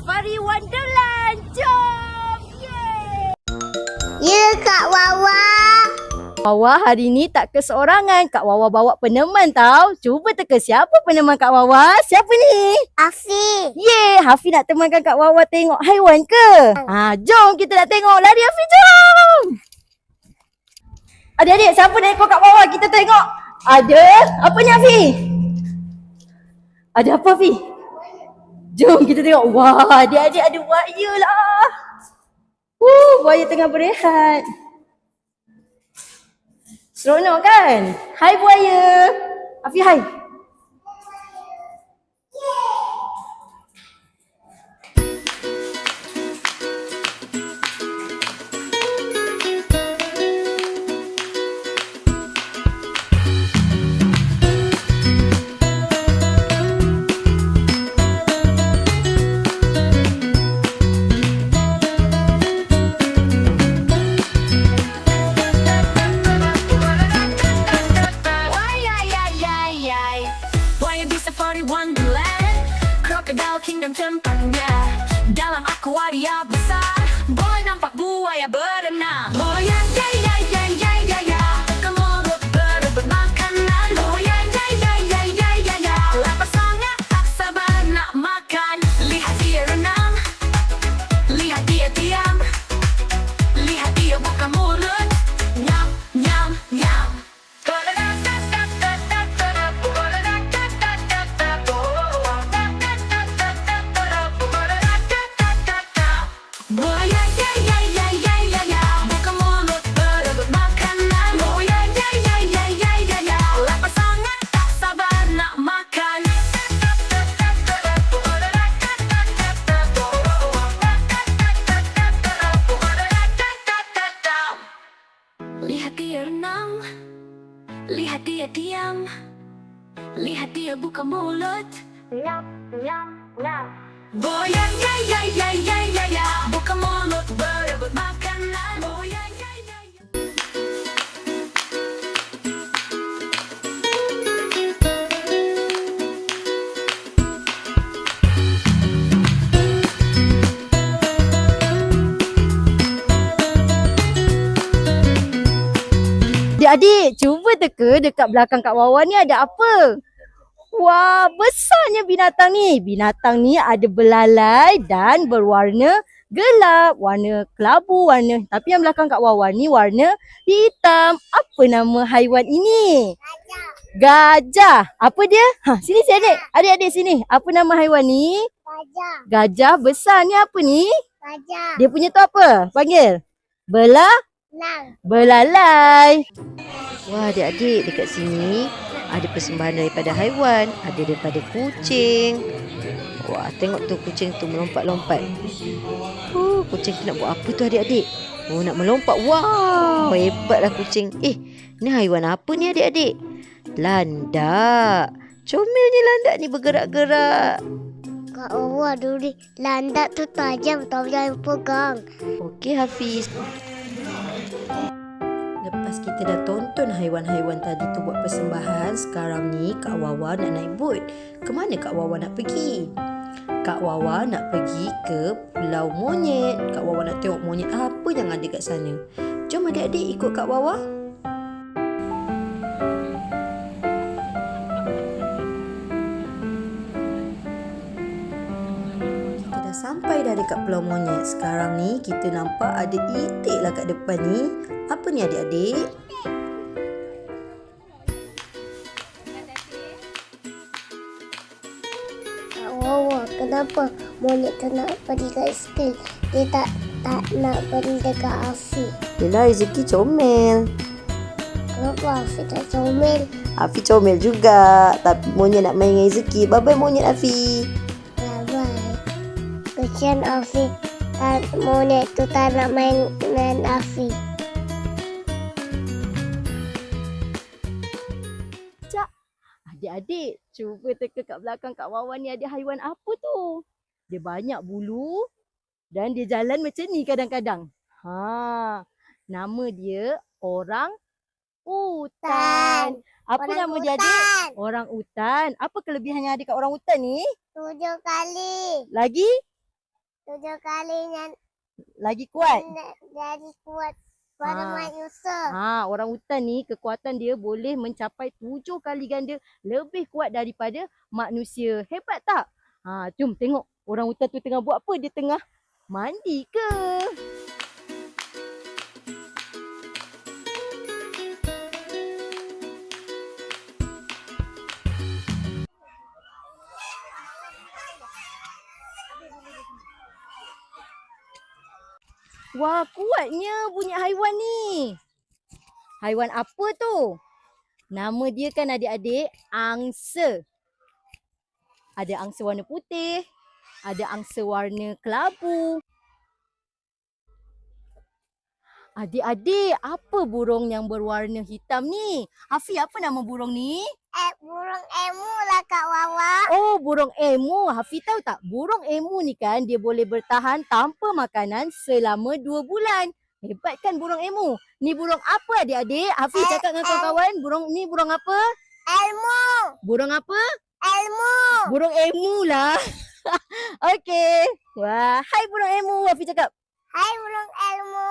Safari Wonderland. Jom! Yeay! Ya, Kak Wawa. Wawa hari ni tak keseorangan. Kak Wawa bawa peneman tau. Cuba teka siapa peneman Kak Wawa? Siapa ni? Afi. Yeay, Hafi nak temankan Kak Wawa tengok haiwan ke? Ha, jom kita nak tengok. Lari Hafi, jom! Adik-adik, siapa nak ikut Kak Wawa? Kita tengok. Ada? Apa ni Hafi? Ada apa Hafi? Jom kita tengok. Wah, adik-adik ada buaya lah. Uh, buaya tengah berehat. Seronok kan? Hai buaya. Hafi, hai. Nampak buaya berenang Lihat dia renang. Lihat dia diam. Lihat dia buka mulut. Nyam, nyam, nyam. Boya ya ya ya ya ya ya. Buka mulut berebut makanan. Boya ya ya Adik-adik, cuba teka dekat belakang Kak Wawa ni ada apa? Wah, besarnya binatang ni. Binatang ni ada belalai dan berwarna gelap. Warna kelabu warna. Tapi yang belakang Kak Wawa ni warna hitam. Apa nama haiwan ini? Gajah. Apa dia? Ha, sini si adik. Adik-adik sini. Apa nama haiwan ni? Gajah. Gajah besar ni apa ni? Gajah. Dia punya tu apa? Panggil. Bela Lang. Belalai. Wah adik-adik dekat sini ada persembahan daripada haiwan. Ada daripada kucing. Wah tengok tu kucing tu melompat-lompat. Oh, kucing tu nak buat apa tu adik-adik? Oh nak melompat. Wow hebatlah kucing. Eh ni haiwan apa ni adik-adik? Landak. Comelnya landak ni bergerak-gerak. Kak Wawa dulu landak tu tajam tau jangan pegang. Okey Hafiz. Lepas kita dah tonton haiwan-haiwan tadi tu buat persembahan, sekarang ni Kak Wawa nak naik bot. Ke mana Kak Wawa nak pergi? Kak Wawa nak pergi ke Pulau Monyet. Kak Wawa nak tengok monyet apa yang ada kat sana. Jom adik-adik ikut Kak Wawa. Sampai dah dekat Pulau Monyet. Sekarang ni kita nampak ada itik lah kat depan ni. Apa ni adik-adik? Wawa kenapa monyet tu nak pergi kat school? Dia tak tak nak pergi dekat Afi. Yelah rezeki comel. Kenapa Afi tak comel? Afi comel juga. Tapi monyet nak main dengan rezeki. Bye-bye monyet Afi. Bye-bye. Kesian Afi. Tak, monyet tu tak nak main dengan Afi. Adik-adik, cuba teka kat belakang Kak Wawan ni ada haiwan apa tu? Dia banyak bulu dan dia jalan macam ni kadang-kadang. Ha, nama dia orang utan. Apa Orang nama dia adik? Orang utan. Apa kelebihan yang ada kat orang utan ni? tujuh kali. Lagi? Tujuh kali yang Lagi kuat. jadi kuat pada Ah. manusia. Ha, orang hutan ni kekuatan dia boleh mencapai tujuh kali ganda lebih kuat daripada manusia. Hebat tak? Ha, jom tengok orang hutan tu tengah buat apa? Dia tengah mandi ke? Wah, kuatnya bunyi haiwan ni. Haiwan apa tu? Nama dia kan adik-adik angsa. Ada angsa warna putih, ada angsa warna kelabu. Adik-adik, apa burung yang berwarna hitam ni? Hafi, apa nama burung ni? Eh, burung emu lah Kak Wawa. Oh, burung emu. Hafi tahu tak? Burung emu ni kan dia boleh bertahan tanpa makanan selama dua bulan. Hebat kan burung emu? Ni burung apa adik-adik? Hafi Eh, cakap dengan kawan-kawan, burung ni burung apa? Elmu. Burung apa? Elmu. Burung emu lah. Okey. Wah, hai burung emu. Hafi cakap. Hai burung elmu.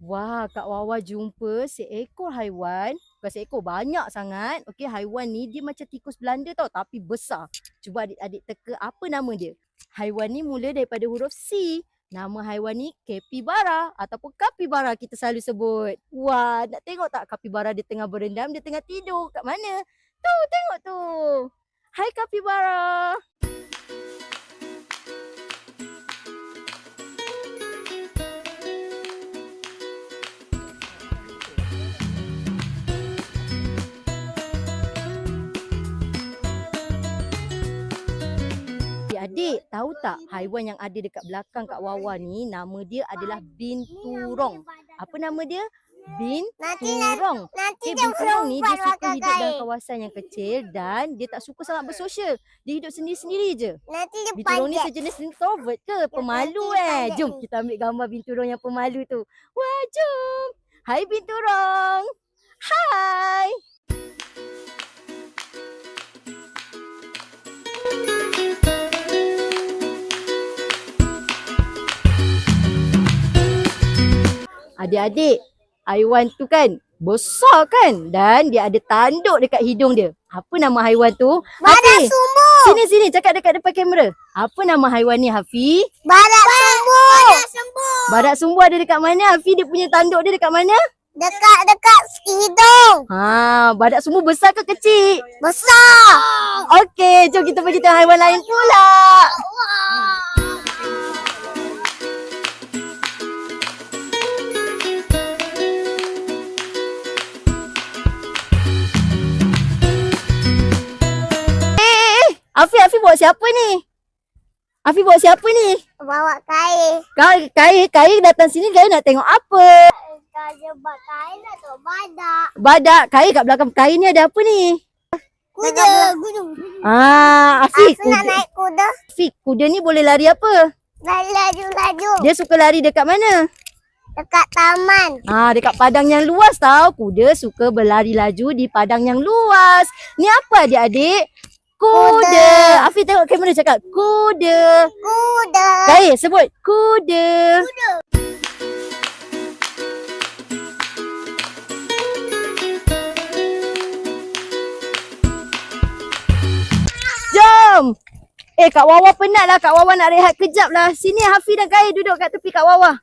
Wah, Kak Wawa jumpa seekor haiwan. Bukan seekor, banyak sangat. Okey, haiwan ni dia macam tikus Belanda tau tapi besar. Cuba adik-adik teka apa nama dia. Haiwan ni mula daripada huruf C. Nama haiwan ni capybara ataupun capybara kita selalu sebut. Wah, nak tengok tak capybara dia tengah berendam, dia tengah tidur kat mana? Tu, tengok tu. Hai capybara. Adik-adik, tahu tak haiwan yang ada dekat belakang Kak Wawa ni nama dia adalah binturong. Apa nama dia? Binturong. nanti Okay, dia binturong ni dia suka hidup dalam kawasan yang kecil dan dia tak suka sangat bersosial. Dia hidup sendiri-sendiri je. Nanti dia Binturong ni sejenis introvert ke? Pemalu eh. Jom kita ambil gambar binturong yang pemalu tu. Wah, jom. Hai binturong. Hai. Adik-adik, haiwan tu kan besar kan dan dia ada tanduk dekat hidung dia. Apa nama haiwan tu? Badak sumbu. Sini sini cakap dekat depan kamera. Apa nama haiwan ni Hafi? Badak sumbu. Badak sumbu. Badak sumbu ada dekat mana? Hafi dia punya tanduk dia dekat mana? Dekat dekat hidung. Ha, badak sumbu besar ke kecil? Besar. Okey, jom kita pergi tengok haiwan lain pula. Hafi, Hafi bawa siapa ni? Hafi bawa siapa ni? Bawa kain. Kai, kai, kai datang sini kai nak tengok apa? Buat kain atau badak. Badak, kai kat belakang kai ni ada apa ni? Kuda. Gunung. Ah, Aku nak kuda, naik kuda. Afiq, kuda ni boleh lari apa? Laju-laju. Dia suka lari dekat mana? Dekat taman. Ah, dekat padang yang luas tau. Kuda suka berlari laju di padang yang luas. Ni apa adik-adik? Kuda. Kuda. Afiq tengok kamera cakap kuda. Kuda. Kai sebut kuda. Jom. Eh Kak Wawa penat lah. Kak Wawa nak rehat kejap lah. Sini Hafi dan Kai duduk kat tepi Kak Wawa.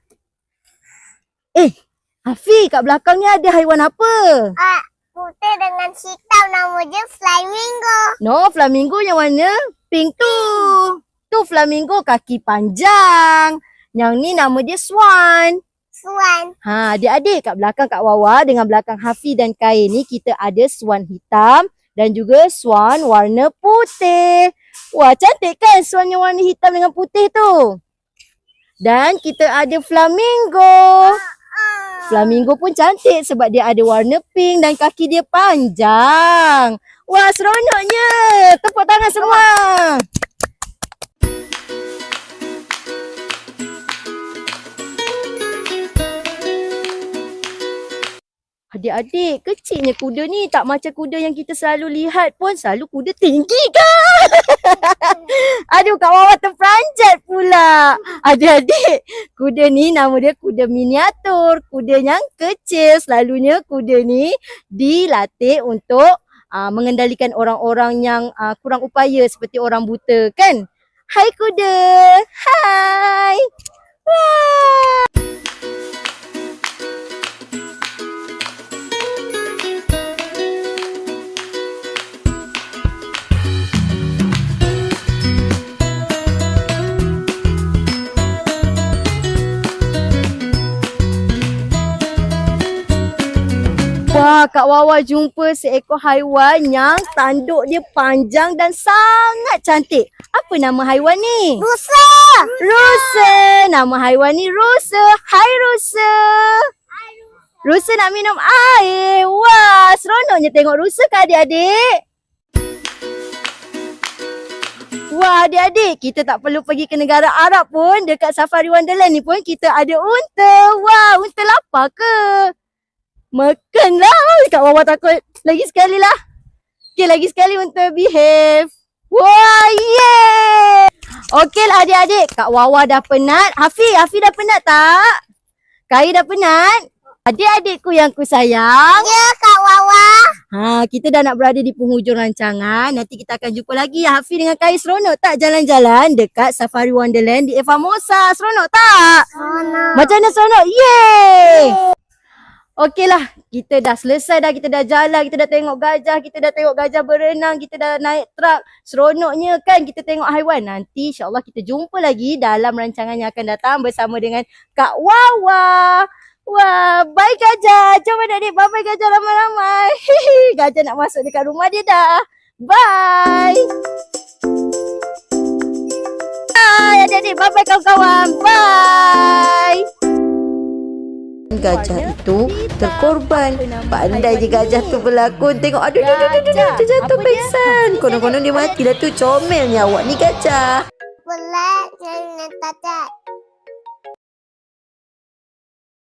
Eh Hafi kat belakang ni ada haiwan apa? Ah, putih dengan hitam nama dia flamingo. No, flamingo yang warna pink tu. Tu flamingo kaki panjang. Yang ni nama dia swan. Swan. Ha, adik-adik kat belakang Kak Wawa dengan belakang Hafi dan Kai ni kita ada swan hitam dan juga swan warna putih. Wah, cantik kan swan yang warna hitam dengan putih tu? Dan kita ada flamingo. Flamingo pun cantik sebab dia ada warna pink dan kaki dia panjang. Wah, seronoknya. Tepuk tangan semua. Adik-adik, kecilnya kuda ni tak macam kuda yang kita selalu lihat pun selalu kuda tinggi kan? Aduh, Kak Wawa terperanjat pula. Adik-adik, kuda ni nama dia kuda miniatur. Kuda yang kecil. Selalunya kuda ni dilatih untuk uh, mengendalikan orang-orang yang uh, kurang upaya seperti orang buta kan? Hai kuda. Hai. Wah. Kak Wawa jumpa seekor haiwan yang tanduk dia panjang dan sangat cantik. Apa nama haiwan ni? Rusa! Rusa. Nama haiwan ni Rusa. Hai Rusa. Rusa nak minum air. Wah, seronoknya tengok Rusa ke adik-adik? Wah, adik-adik, kita tak perlu pergi ke negara Arab pun. Dekat Safari Wonderland ni pun kita ada unta. Wah, unta lapar ke? Makanlah. Kak Wawa takut. Lagi sekali lah. Okay, lagi sekali unta behave. Wah, yeah! Okey lah adik-adik. Kak Wawa dah penat. Hafi, Hafi dah penat tak? Kai dah penat? Adik-adikku yang ku sayang. Ya, Kak Wawa. Ha, kita dah nak berada di penghujung rancangan. Nanti kita akan jumpa lagi. Hafi dengan Kai seronok tak jalan-jalan dekat Safari Wonderland di Eva Mosa? Seronok tak? Mana? Macam mana seronok? Yeay! Okeylah, kita dah selesai dah. Kita dah jalan, kita dah tengok gajah, kita dah tengok gajah berenang, kita dah naik truk. Seronoknya kan kita tengok haiwan. Nanti insyaAllah kita jumpa lagi dalam rancangan yang akan datang bersama dengan Kak Wawa. Wah, bye gajah. Jom adik-adik, bye-bye gajah ramai-ramai. Gajah nak masuk dekat rumah dia dah. Bye. Bye adik-adik, bye-bye kawan-kawan. Bye. Gajah itu terkorban. Pandai je gajah tu berlakon. Tengok aduh aduh aduh aduh, aduh, dia jatuh pingsan. Konon-konon dia mati dah tu. Comelnya awak ni gajah. Boleh, jangan tak